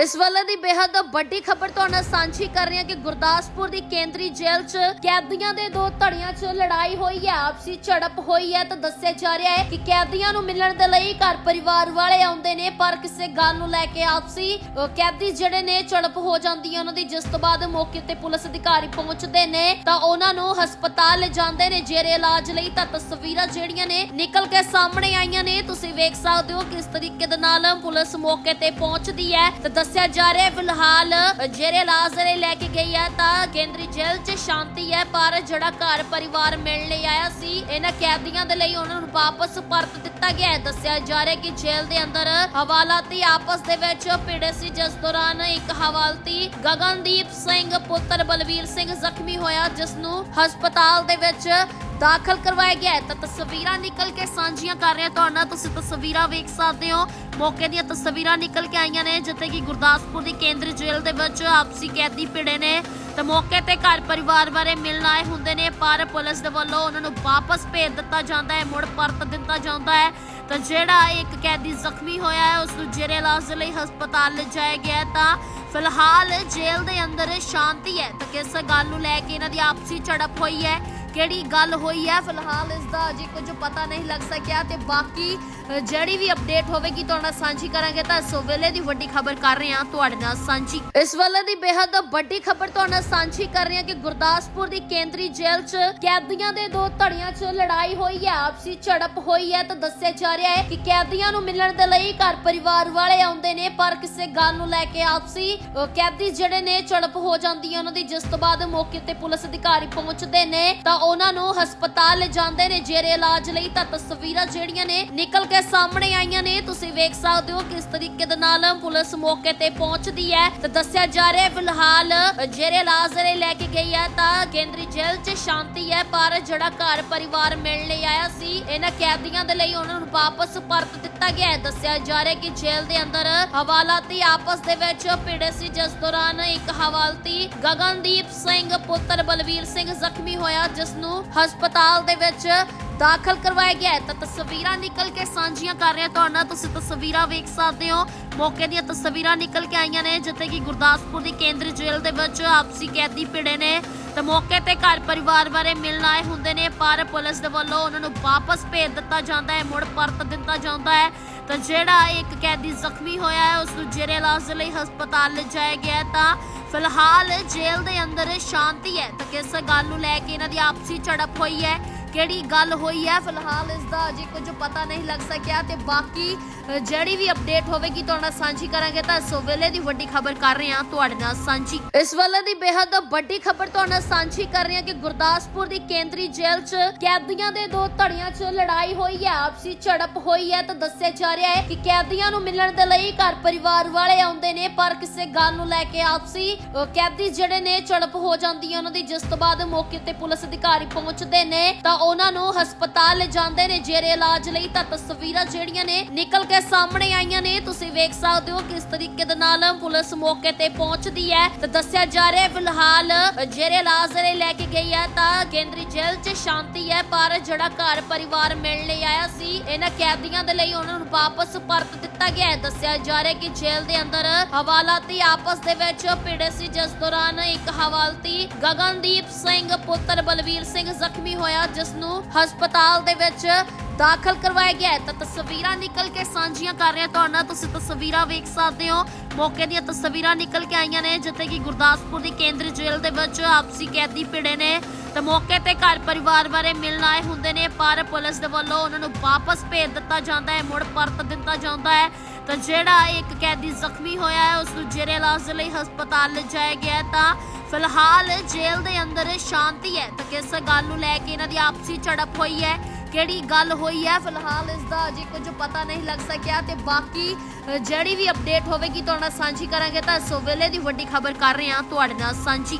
ਇਸ ਵੇਲੇ ਦੀ ਬੇहद ਵੱਡੀ ਖਬਰ ਤੁਹਾਡੇ ਨਾਲ ਸਾਂਝੀ ਕਰ ਰਹੇ ਹਾਂ ਕਿ ਗੁਰਦਾਸਪੁਰ ਦੀ ਕੇਂਦਰੀ ਜੇਲ੍ਹ 'ਚ ਕੈਦੀਆਂ ਦੇ ਦੋ ਧੜਿਆਂ 'ਚ ਲੜਾਈ ਹੋਈ ਹੈ, ਆਪਸੀ ਝੜਪ ਹੋਈ ਹੈ ਤਾਂ ਦੱਸਿਆ ਜਾ ਰਿਹਾ ਹੈ ਕਿ ਕੈਦੀਆਂ ਨੂੰ ਮਿਲਣ ਦੇ ਲਈ ਘਰ ਪਰਿਵਾਰ ਵਾਲੇ ਆਉਂਦੇ ਨੇ, ਪਰ ਕਿਸੇ ਗੱਲ ਨੂੰ ਲੈ ਕੇ ਆਪਸੀ ਕੈਦੀ ਜਿਹੜੇ ਨੇ ਝੜਪ ਹੋ ਜਾਂਦੀ ਹੈ, ਉਹਨਾਂ ਦੀ ਜਿਸ ਤੋਂ ਬਾਅਦ ਮੌਕੇ ਤੇ ਪੁਲਿਸ ਅਧਿਕਾਰੀ ਪਹੁੰਚਦੇ ਨੇ ਤਾਂ ਉਹਨਾਂ ਨੂੰ ਹਸਪਤਾਲ ਲਿਜਾਂਦੇ ਨੇ, ਜੇਰੇ ਇਲਾਜ ਲਈ ਤਾਂ ਤਸਵੀਰਾਂ ਜਿਹੜੀਆਂ ਨੇ ਨਿਕਲ ਕੇ ਸਾਹਮਣੇ ਆਈਆਂ ਨੇ। ਤੁਸੀਂ ਵੇਖ ਸਕਦੇ ਹੋ ਕਿਸ ਤਰੀਕੇ ਦੇ ਨਾਲ ਪੁਲਿਸ ਮੌਕੇ ਤੇ ਪਹੁੰਚਦੀ ਹੈ ਤੇ ਦੱਸਿਆ ਜਾ ਰਿਹਾ ਹੈ, ਫਿਲਹਾਲ ਜੇਰੇ ਇਲਾਜ ਲੈ ਕੇ ਗਈ ਹੈ, ਤਾਂ ਕੇਂਦਰੀ ਜੇਲ੍ਹ 'ਚ ਸ਼ਾਂਤੀ ਹੈ, ਪਰ ਜਿਹੜਾ ਘਰ ਪਰਿਵਾਰ ਮਿਲਣ ਲਈ ਆਇਆ ਸੀ, ਇਹਨਾਂ ਕੈਦੀਆਂ ਦੇ ਲਈ ਉਹਨਾਂ ਨੂੰ ਵਾਪਸ ਪਰਤ ਦਿੱਤਾ ਗਿਆ ਹੈ। ਦੱਸਿਆ ਜਾ ਰਿਹਾ ਕਿ ਜੇਲ੍ਹ ਦੇ ਅੰਦਰ ਹਵਾਲਾਤੀ ਆਪਸ ਦੇ ਵਿੱਚ ਭਿੜੇ ਸੀ, ਜਿਸ ਦੌਰਾਨ ਇੱਕ ਹਵਾਲਤੀ ਗਗਨਦੀਪ ਸਿੰਘ, ਪੁੱਤਰ ਬਲਵੀਰ ਸਿੰਘ ਜ਼ਖਮੀ ਹੋਇਆ ਜਿਸ ਨੂੰ ਹਸਪਤਾਲ ਦੇ ਵਿੱਚ ਦਾਖਲ ਕਰਵਾਇਆ ਗਿਆ ਹੈ। ਤਾਂ ਤਸਵੀਰਾਂ ਨਿਕਲ ਕੇ ਸਾਂਝੀਆਂ ਕਰ ਰਹੇ ਹਾਂ ਤੁਹਾਡੇ ਤੁਸੀਂ ਤਸਵੀਰਾਂ ਵੇਖ ਸਕਦੇ ਹੋ। ਮੌਕੇ ਦੀਆਂ ਤਸਵੀਰਾਂ ਨਿਕਲ ਕੇ ਆਈਆਂ ਨੇ, ਜਿੱਥੇ ਕਿ ਗੁਰਦਾਸਪੁਰ ਦੀ ਕੇਂਦਰੀ ਜੇਲ੍ਹ ਦੇ ਵਿੱਚ ਆਪਸੀ ਕੈਦੀ ਭਿੜੇ ਨੇ। ਤੇ ਮੌਕੇ ਤੇ ਘਰ ਪਰਿਵਾਰ ਬਾਰੇ ਮਿਲਣ ਆਏ ਹੁੰਦੇ ਨੇ, ਪਰ ਪੁਲਿਸ ਦੇ ਵੱਲੋਂ ਉਹਨਾਂ ਨੂੰ ਵਾਪਸ ਭੇਜ ਦਿੱਤਾ ਜਾਂਦਾ ਹੈ, ਮੁੜ ਪਰਤ ਦਿੱਤਾ ਜਾਂਦਾ ਹੈ। ਤਾਂ ਜਿਹੜਾ ਇੱਕ ਕੈਦੀ ਜ਼ਖਮੀ ਹੋਇਆ ਹੈ, ਉਸ ਨੂੰ ਜੇਰੇ ਇਲਾਜ ਲਈ ਹਸਪਤਾਲ ਲਿਜਾਇਆ ਗਿਆ ਤਾਂ ਫਿਲਹਾਲ ਜੇਲ੍ਹ ਦੇ ਅੰਦਰ ਸ਼ਾਂਤੀ ਹੈ। ਤਾਂ ਕਿਸ ਗੱਲ ਨੂੰ ਲੈ ਕੇ ਇਹਨਾਂ ਦੀ ਆਪਸੀ ਝੜਪ ਹੋਈ ਹੈ? ਕਿਹੜੀ ਗੱਲ ਹੋਈ ਹੈ? ਫਿਲਹਾਲ ਇਸ ਦਾ ਅਜੇ ਕੁਝ ਪਤਾ ਨਹੀਂ ਲੱਗ ਸਕਿਆ ਤੇ ਬਾਕੀ ਜਿਹੜੀ ਵੀ ਅਪਡੇਟ ਹੋਵੇਗੀ ਤੁਹਾਡੇ ਨਾਲ ਸਾਂਝੀ ਕਰਾਂਗੇ। ਤਾਂ ਇਸ ਵੇਲੇ ਦੀ ਵੱਡੀ ਖਬਰ ਕਰ ਰਹੇ ਹਾਂ ਤੁਹਾਡੇ ਨਾਲ ਸਾਂਝੀ। ਇਸ ਵੇਲੇ ਦੀ ਬੇहद ਵੱਡੀ ਖਬਰ ਤੁਹਾਡੇ ਨਾਲ ਸਾਂਝੀ ਕਰ ਰਹੇ ਹਾਂ ਕਿ ਗੁਰਦਾਸਪੁਰ ਦੀ ਕੇਂਦਰੀ ਜੇਲ੍ਹ 'ਚ ਕੈਦੀਆਂ ਦੇ ਦੋ ਧੜੀਆਂ 'ਚ ਲੜਾਈ ਹੋਈ ਹੈ, ਆਪਸੀ ਝੜਪ ਹੋਈ ਹੈ। ਤਾਂ ਦੱਸਿਆ ਜਾ ਰਿਹਾ ਹੈ ਕਿ ਕੈਦੀਆਂ ਨੂੰ ਮਿਲਣ ਦੇ ਲਈ ਘਰ ਪਰਿਵਾਰ ਵਾਲੇ ਆਉਂਦੇ ਨੇ, ਪਰ ਕਿਸੇ ਗੱਲ ਨੂੰ ਲੈ ਕੇ ਆਪਸੀ ਕੈਦੀ ਜਿਹੜੇ ਨੇ ਝੜਪ ਹੋ ਜਾਂਦੀ ਹੈ ਉਹਨਾਂ ਦੀ ਜਿਸ ਤੋਂ ਬਾਅਦ ਮੌਕੇ ਤੇ ਪੁਲਿਸ ਅਧਿਕਾਰੀ ਪਹੁੰਚਦੇ ਨੇ, ਤਾਂ ਉਹਨਾਂ ਨੂੰ ਹਸਪਤਾਲ ਲਿਜਾਂਦੇ ਨੇ, ਜੇਰੇ ਇਲਾਜ ਲਈ ਤਾਂ ਤਸਵੀਰਾਂ ਜਿਹੜੀਆਂ ਨੇ ਨਿਕਲ ਕੇ ਸਾਹਮਣੇ ਆਈਆਂ ਨੇ। ਤੁਸੀਂ ਵੇਖ ਸਕਦੇ ਹੋ ਕਿਸ ਤਰੀਕੇ ਦੇ ਨਾਲ ਪੁਲਿਸ ਮੌਕੇ ਤੇ ਪਹੁੰਚਦੀ ਹੈ। ਤੇ ਦੱਸਿਆ ਜਾ ਰਿਹਾ ਹੈ, ਫਿਲਹਾਲ ਜੇਰੇ ਇਲਾਜ ਲਈ ਲੈ ਕੇ ਗਈ ਹੈ, ਤਾਂ ਕੇਂਦਰੀ ਜੇਲ੍ਹ 'ਚ ਸ਼ਾਂਤੀ ਹੈ, ਪਰ ਜਿਹੜਾ ਘਰ ਪਰਿਵਾਰ ਮਿਲਣ ਲਈ ਆਇਆ ਸੀ, ਇਹਨਾਂ ਕੈਦੀਆਂ ਦੇ ਲਈ ਉਹਨਾਂ ਨੂੰ ਵਾਪਸ ਪਰਤ ਦਿੱਤਾ ਗਿਆ ਹੈ। ਦੱਸਿਆ ਜਾ ਰਿਹਾ ਕਿ ਜੇਲ੍ਹ ਦੇ ਅੰਦਰ ਹਵਾਲਾਤੀ ਆਪਸ ਦੇ ਵਿੱਚ ਭਿੜੇ ਸੀ, ਜਿਸ ਦੌਰਾਨ ਇੱਕ ਹਵਾਲਤੀ ਗਗਨਦੀਪ ਸਿੰਘ, ਪੁੱਤਰ ਬਲਵੀਰ ਸਿੰਘ ਜ਼ਖਮੀ ਹੋਇਆ ਜਿਸ ਨੂੰ ਹਸਪਤਾਲ ਦੇ ਵਿੱਚ ਦਾਖਲ ਕਰਵਾਇਆ ਗਿਆ ਹੈ। ਤਾਂ ਤਸਵੀਰਾਂ ਨਿਕਲ ਕੇ ਸਾਂਝੀਆਂ ਕਰ ਰਹੇ ਹਾਂ ਤੁਹਾਡੇ। ਤੁਸੀਂ ਤਸਵੀਰਾਂ ਵੇਖ ਸਕਦੇ ਹੋ। ਮੌਕੇ ਦੀਆਂ ਤਸਵੀਰਾਂ ਨਿਕਲ ਕੇ ਆਈਆਂ ਨੇ, ਜਿੱਥੇ ਕਿ ਗੁਰਦਾਸਪੁਰ ਦੀ ਕੇਂਦਰੀ ਜੇਲ੍ਹ ਦੇ ਵਿੱਚ ਆਪਸੀ ਕੈਦੀ ਭਿੜੇ ਨੇ। ਤੇ ਮੌਕੇ ਤੇ ਘਰ ਪਰਿਵਾਰ ਬਾਰੇ ਮਿਲਣ ਆਏ ਹੁੰਦੇ ਨੇ, ਪਰ ਪੁਲਿਸ ਦੇ ਵੱਲੋਂ ਉਹਨਾਂ ਨੂੰ ਵਾਪਸ ਭੇਜ ਦਿੱਤਾ ਜਾਂਦਾ ਹੈ, ਮੁੜ ਪਰਤ ਦਿੱਤਾ ਜਾਂਦਾ ਹੈ। ਤਾਂ ਜਿਹੜਾ ਇੱਕ ਕੈਦੀ ਜ਼ਖਮੀ ਹੋਇਆ ਹੈ ਉਸ ਨੂੰ ਜੇਰੇ ਇਲਾਜ ਦੇ ਲਈ ਹਸਪਤਾਲ ਲਿਜਾਇਆ ਗਿਆ ਤਾਂ ਫਿਲਹਾਲ ਜੇਲ੍ਹ ਦੇ ਅੰਦਰ ਸ਼ਾਂਤੀ ਹੈ। ਤਾਂ ਕਿਸ ਗੱਲ ਨੂੰ ਲੈ ਕੇ ਇਹਨਾਂ ਦੀ ਆਪਸੀ ਝੜਪ ਹੋਈ ਹੈ? ਕਿਹੜੀ ਗੱਲ ਹੋਈ ਹੈ? ਫਿਲਹਾਲ ਇਸ ਦਾ ਅਜੇ ਕੁਝ ਪਤਾ ਨਹੀਂ ਲੱਗ ਸਕਿਆ ਤੇ ਬਾਕੀ ਜਿਹੜੀ ਵੀ ਅਪਡੇਟ ਹੋਵੇਗੀ ਤੁਹਾਡੇ ਸਾਂਝੀ ਕਰਾਂਗੇ ਤਾਂ ਇਸ ਵੇਲੇ ਦੀ ਵੱਡੀ ਖਬਰ ਕਰ ਰਹੇ ਹਾਂ ਤੁਹਾਡੇ ਨਾਲ ਸਾਂਝੀ। ਇਸ ਵੇਲੇ ਦੀ ਬੇहद ਵੱਡੀ ਖਬਰ ਤੁਹਾਡੇ ਸਾਂਝੀ ਕਰ ਰਹੇ ਹਾਂ ਕਿ ਗੁਰਦਾਸਪੁਰ ਦੀ ਕੇਂਦਰੀ ਜੇਲ੍ਹ 'ਚ ਕੈਦੀਆਂ ਦੇ ਦੋ ਧੜਿਆਂ 'ਚ ਲੜਾਈ ਹੋਈ ਹੈ, ਆਪਸੀ ਝੜਪ ਹੋਈ ਹੈ ਤਾਂ ਦੱਸਿਆ ਜਾ ਰਿਹਾ ਹੈ ਕਿ ਕੈਦੀਆਂ ਨੂੰ ਮਿਲਣ ਦੇ ਲਈ ਘਰ ਪਰਿਵਾਰ ਵਾਲੇ ਆਉਂਦੇ ਨੇ, ਪਰ ਕਿਸੇ ਗੱਲ ਨੂੰ ਲੈ ਕੇ ਆਪਸੀ ਕੈਦੀ ਜਿਹੜੇ ਨੇ ਝੜਪ ਹੋ ਜਾਂਦੀ ਹੈ ਉਹਨਾਂ ਦੀ, ਜਿਸ ਤੋਂ ਬਾਅਦ ਮੌਕੇ ਤੇ ਪੁਲਿਸ ਅਧਿਕਾਰੀ ਪਹੁੰਚਦੇ ਨੇ ਤਾਂ ਉਹਨਾਂ ਨੂੰ ਹਸਪਤਾਲ ਲਿਜਾਂਦੇ ਨੇ ਜੇਰੇ ਇਲਾਜ ਲਈ ਤਾਂ ਤਸਵੀਰਾਂ ਜਿਹੜੀਆਂ ਨੇ ਨਿਕਲ ਕੇ ਸਾਹਮਣੇ ਆਈਆਂ ਨੇ। ਤੁਸੀਂ ਵੇਖ ਸਕਦੇ ਹੋ ਕਿਸ ਤਰੀਕੇ ਦੇ ਨਾਲ ਪੁਲਿਸ ਮੌਕੇ ਤੇ ਪਹੁੰਚਦੀ ਹੈ। ਤੇ ਦੱਸਿਆ ਜਾ ਰਿਹਾ ਹੈ, ਫਿਲਹਾਲ ਜੇਰੇ ਇਲਾਜ ਲਈ ਲੈ ਕੇ ਗਈ ਹੈ ਤਾਂ ਕੇਂਦਰੀ ਜੇਲ੍ਹ 'ਚ ਸ਼ਾਂਤੀ ਹੈ, ਪਰ ਜਿਹੜਾ ਘਰ ਪਰਿਵਾਰ ਮਿਲਣ ਲਈ ਆਇਆ ਸੀ, ਇਹਨਾਂ ਕੈਦੀਆਂ ਦੇ ਲਈ ਉਹਨਾਂ ਨੂੰ ਵਾਪਸ ਪਰਤ ਦਿੱਤਾ ਗਿਆ ਹੈ। ਦੱਸਿਆ ਜਾ ਰਿਹਾ ਕਿ ਜੇਲ੍ਹ ਦੇ ਅੰਦਰ ਹਵਾਲਾਤੀ ਆਪਸ ਦੇ ਵਿੱਚ ਭਿੜੇ ਸੀ। ਜਿਸ ਦੌਰਾਨ ਇੱਕ ਹਵਾਲਤੀ ਗਗਨਦੀਪ ਸਿੰਘ, ਪੁੱਤਰ ਬਲਵੀਰ ਸਿੰਘ ਜ਼ਖਮੀ ਹੋਇਆ ਜਿਸ ਨੂੰ ਹਸਪਤਾਲ ਦੇ ਵਿੱਚ ਦਾਖਲ ਕਰਵਾਇਆ ਗਿਆ ਹੈ। ਤਾਂ ਤਸਵੀਰਾਂ ਨਿਕਲ ਕੇ ਸਾਂਝੀਆਂ ਕਰ ਰਹੇ ਹਾਂ। ਤੁਹਾਡੇ ਤੁਸੀਂ ਤਸਵੀਰਾਂ ਵੇਖ ਸਕਦੇ ਹੋ। ਮੌਕੇ ਦੀਆਂ ਤਸਵੀਰਾਂ ਨਿਕਲ ਕੇ ਆਈਆਂ ਨੇ, ਜਿੱਥੇ ਕਿ ਗੁਰਦਾਸਪੁਰ ਦੀ ਕੇਂਦਰੀ ਜੇਲ੍ਹ ਦੇ ਵਿੱਚ ਆਪਸੀ ਕੈਦੀ ਭਿੜੇ ਨੇ। ਤੇ ਮੌਕੇ ਤੇ ਘਰ ਪਰਿਵਾਰ ਬਾਰੇ ਮਿਲਣ ਆਏ ਹੁੰਦੇ ਨੇ, ਪਰ ਪੁਲਿਸ ਦੇ ਵੱਲੋਂ ਉਹਨਾਂ ਨੂੰ ਵਾਪਸ ਭੇਜ ਦਿੱਤਾ ਜਾਂਦਾ ਹੈ, ਮੁੜ ਪਰਤ ਦਿੱਤਾ ਜਾਂਦਾ ਹੈ। ਤਾਂ ਜਿਹੜਾ ਇੱਕ ਕੈਦੀ ਜ਼ਖਮੀ ਹੋਇਆ ਹੈ, ਉਸ ਨੂੰ ਜੇਰੇ ਇਲਾਜ ਦੇ ਲਈ ਹਸਪਤਾਲ ਲਿਜਾਇਆ ਗਿਆ ਤਾਂ ਫਿਲਹਾਲ ਜੇਲ੍ਹ ਦੇ ਅੰਦਰ ਸ਼ਾਂਤੀ ਹੈ, ਤਾਂ ਕਿਸ ਗੱਲ ਨੂੰ ਲੈ ਕੇ ਇਹਨਾਂ ਦੀ ਆਪਸੀ ਝੜਪ ਹੋਈ ਹੈ ਕਿਹੜੀ ਗੱਲ ਹੋਈ ਹੈ? ਫਿਲਹਾਲ ਇਸ ਦਾ ਅਜੇ ਕੁਝ ਪਤਾ ਨਹੀਂ ਲੱਗ ਸਕਿਆ ਤੇ ਬਾਕੀ ਜਿਹੜੀ ਵੀ ਅਪਡੇਟ ਹੋਵੇਗੀ, ਤੁਹਾਡੇ ਨਾਲ ਸਾਂਝੀ ਕਰਾਂਗੇ ਤਾਂ ਇਸ ਵੇਲੇ ਦੀ ਵੱਡੀ ਖਬਰ ਕਰ ਰਹੇ ਹਾਂ ਤੁਹਾਡੇ ਨਾਲ ਸਾਂਝੀ